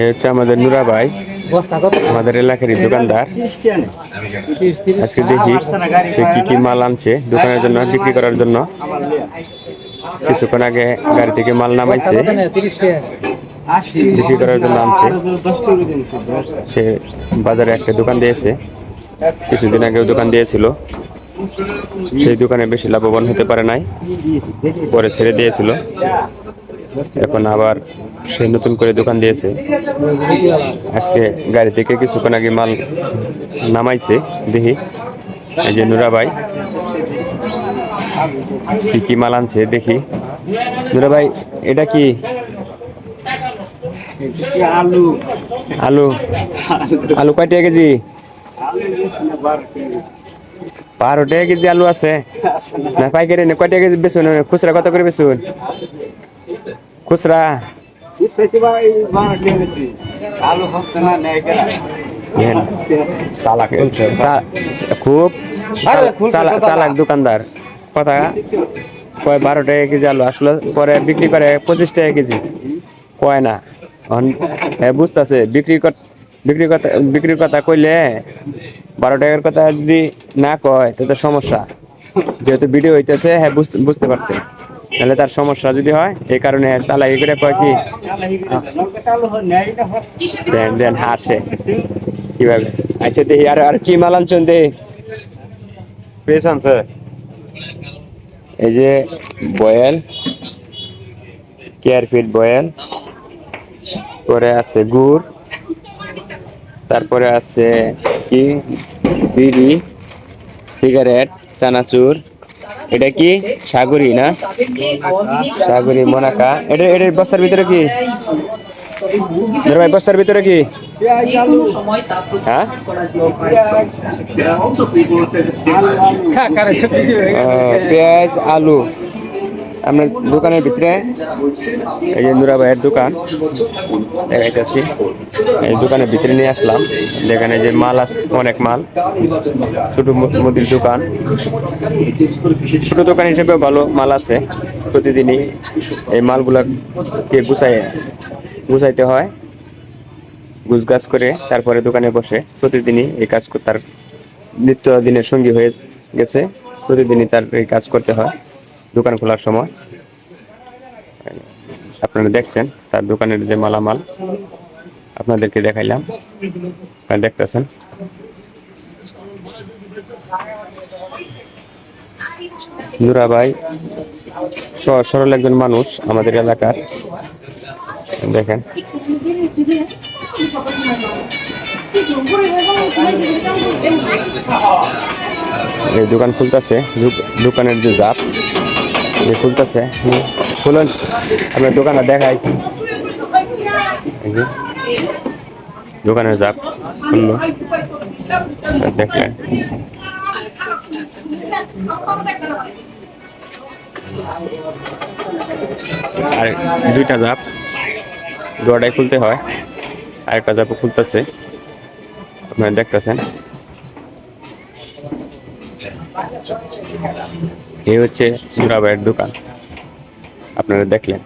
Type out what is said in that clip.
এ হচ্ছে আমাদের নুরা ভাই আমাদের এলাকারই দোকানদার। আজকে দেখি সে কি কি মাল আনছে দোকানের জন্য বিক্রি করার জন্য। কিছুক্ষণ আগে গাড়ি থেকে মাল নামাইছে। বিক্রি করার জন্য আনছে। সে বাজারে একটা দোকান দিয়েছে। কিছুদিন আগেও দোকান দিয়েছিল। সেই দোকানে বেশি লাভবান হতে পারে নাই। পরে ছেড়ে দিয়েছিল। এখন আবার সে নতুন করে দোকান দিয়েছে। আজকে গাড়ি থেকে কিছুক্ষণ আগে মাল নামাইছে দেখি। এই যে নুরা ভাই কি কি মাল আনছে দেখি। নুরা ভাই এটা কি? আলু। আলু। আলু কয় টাকা কেজি? বারো টাকা কেজি আলু আছে। না পাইকারি না কয় টাকা কেজি বেচুন? খুচরা কত করে বেচুন? খুচরা? খুব? চালা- চালা- চালাক দোকানদার। কথা কয় বারো টাকা কেজি আলু আসলে পরে বিক্রি করে পঁচিশ টাকা কেজি। কয় না? এ বুঝতেছে বিক্রি কর- বিক্রি কথা বিক্রির কথা কইলে বারো টাকার কথা যদি না কয় তো সমস্যা। যেহেতু ভিডিও হইতেছে হ্যাঁ বুঝতে পারছে। তাহলে তার সমস্যা যদি হয় এই কারণে চালাকি করে কয় কি? দেন দেন হাসে কীভাবে? আচ্ছা দেখি আর আর কি মাল আনছেন দে পেশ আনছে। এই যে বয়েল কেয়ার ফিট বয়েল পরে আছে গুড় তারপরে আছে কি? বিড়ি সিগারেট চানাচুর এটা কি? সাগরি না? সাগরি মোনাকা। এটা এটার বস্তার ভিতরে কি? ভাই বস্তার ভিতরে কি? হ্যাঁ? পেঁয়াজ আলু। আপনার দোকানের ভিতরে, এই যে নুরা ভাইয়ের দোকান, দেখাইতেছি। এই দোকানের ভিতরে নিয়ে আসলাম। যেখানে যে মাল আছে, অনেক মাল। ছোট মুদির দোকান। ছোট দোকান হিসেবে ভালো মাল আছে। প্রতিদিনই এই মালগুলাকে গুছাই গুছাইতে হয়। গুছগাছ করে তারপরে দোকানে বসে প্রতিদিনই এই কাজ তার নিত্য দিনের সঙ্গী হয়ে গেছে। প্রতিদিনই তার এই কাজ করতে হয়। দোকান খোলার সময়। আপনারা দেখছেন, তার দোকানের যে মালামাল, আপনাদেরকে দেখাইলাম। আপনারা দেখতেছেন। নুরা ভাই সহজ সরল একজন মানুষ আমাদের এলাকার। দেখেন। এই দোকান খুলতেছে দোকানের যে জাপ এই খুলতেছে। হুম, খুলুন আপনার দোকানে দেখাই। এই যে, দোকানের জাপ খুললো দেখলেন আর দুইটা জাপ দুটাই খুলতে হয়। আরেকটা জাপও খুলতেছে। আপনারা দেখতেছেন। এই হচ্ছে মুরাবাইয়ের দোকান। আপনারা দেখলেন।